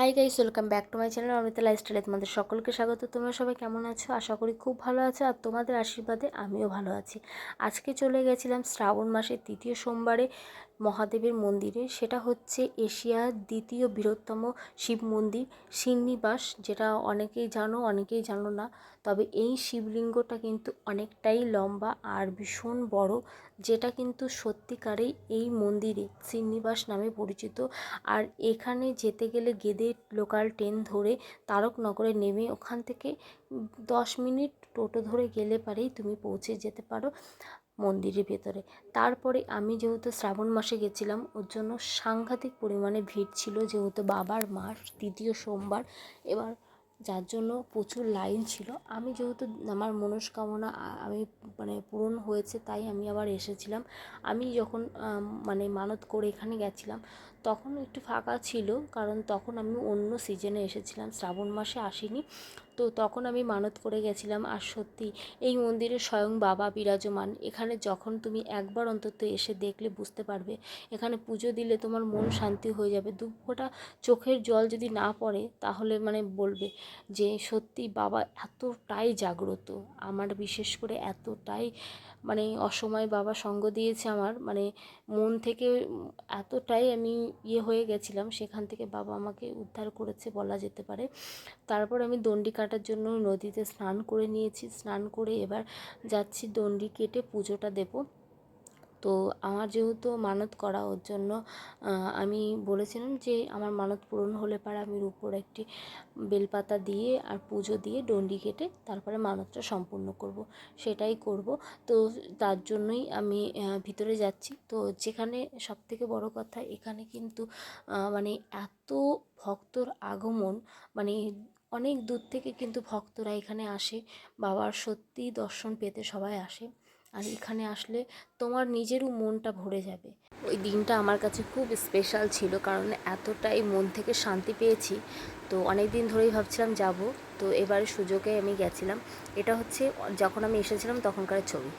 Hi guys welcome back to my channel Amita লাইফস্টাইলে তোমাদের সকলকে স্বাগত। তোমরা সবাই কেমন আছো? আশা করি খুব ভালো আছো আর তোমাদের আশীর্বাদে আমিও ভালো আছি। আজকে চলে গেছিলাম শ্রাবণ মাসের তৃতীয় সোমবারে মহাদেবের মন্দিরে। সেটা হচ্ছে এশিয়ার দ্বিতীয় বৃহত্তম শিব মন্দির শ্রীনিবাস যেটা অনেকেই জানো অনেকেই জানো না। তবে এই শিবলিঙ্গটা কিন্তু অনেকটাই লম্বা আর ভীষণ বড়, যেটা কিন্তু সত্যিকারেই এই মন্দিরে শ্রীনিবাস নামে পরিচিত। আর এখানে যেতে গেলে গেদে লোকাল ট্রেন ধরে তারকনগরে নেমে ওখান থেকে দশ মিনিট টোটো ধরে গেলে পারেই তুমি পৌঁছে যেতে পারো মন্দিরের ভেতরে। তারপরে আমি যেহেতু শ্রাবণ মাসে গেছিলাম, ওর জন্য সাংঘাতিক পরিমাণে ভিড় ছিল যেহেতু বাবার মাস দ্বিতীয় সোমবার। এবার যার জন্য প্রচুর লাইন ছিল। আমি যেহেতু আমার মনস্কামনা আমি মানে পূরণ হয়েছে তাই আমি আবার এসেছিলাম। আমি যখন মানে মানত করে এখানে গেছিলাম, তখন একটু ফাঁকা ছিল, কারণ তখন আমি অন্য সিজনে এসেছিলাম, শ্রাবণ মাসে আসিনি। তো তখন আমি মানত করে গেছিলাম, আর সত্যি এই মন্দিরে স্বয়ং বাবা বিরাজমান। এখানে যখন তুমি একবার অন্তত এসে দেখলে বুঝতে পারবে, এখানে পুজো দিলে তোমার মন শান্তি হয়ে যাবে। দু চোখের জল যদি না পড়ে, তাহলে মানে বলবে যে সত্যি বাবা এতটাই জাগ্রত, আমার বিশেষ করে এতটাই মানে অসময় বাবা সঙ্গ দিয়েছে আমার মানে মন থেকে এতটাই আমি ইয়ে হয়ে গেছিলাম, সেখান থেকে বাবা আমাকে উদ্ধার করেছে বলা যেতে পারে। তারপর আমি দণ্ডি কাটার জন্য নদীতে স্নান করে নিয়েছি, স্নান করে এবার যাচ্ছি, দণ্ডি কেটে পুজোটা দেবো। তো আমার যেহেতু মানত করা ওর জন্য আমি বলেছিলাম যে আমার মানত পূরণ হলে পারে আমি উপর একটি বেলপাতা দিয়ে আর পুজো দিয়ে ডন্ডি কেটে তারপরে মানতটা সম্পূর্ণ করব, সেটাই করব। তো তার জন্যই আমি ভিতরে যাচ্ছি। তো যেখানে সবথেকে বড় কথা, এখানে কিন্তু মানে এত ভক্তর আগমন মানে অনেক দূর থেকে কিন্তু ভক্তরা এখানে আসে। বাবার সত্যি দর্শন পেতে সবাই আসে। আর এখানে আসলে তোমার নিজেরও মনটা ভরে যাবে। ওই দিনটা আমার কাছে খুব স্পেশাল ছিল কারণ এতটাই মন থেকে শান্তি পেয়েছি। তো অনেক দিন ধরেই ভাবছিলাম যাব। তো এবারে সুযোগে আমি গেছিলাম। এটা হচ্ছে যখন আমি এসেছিলাম তখনকার ছবি।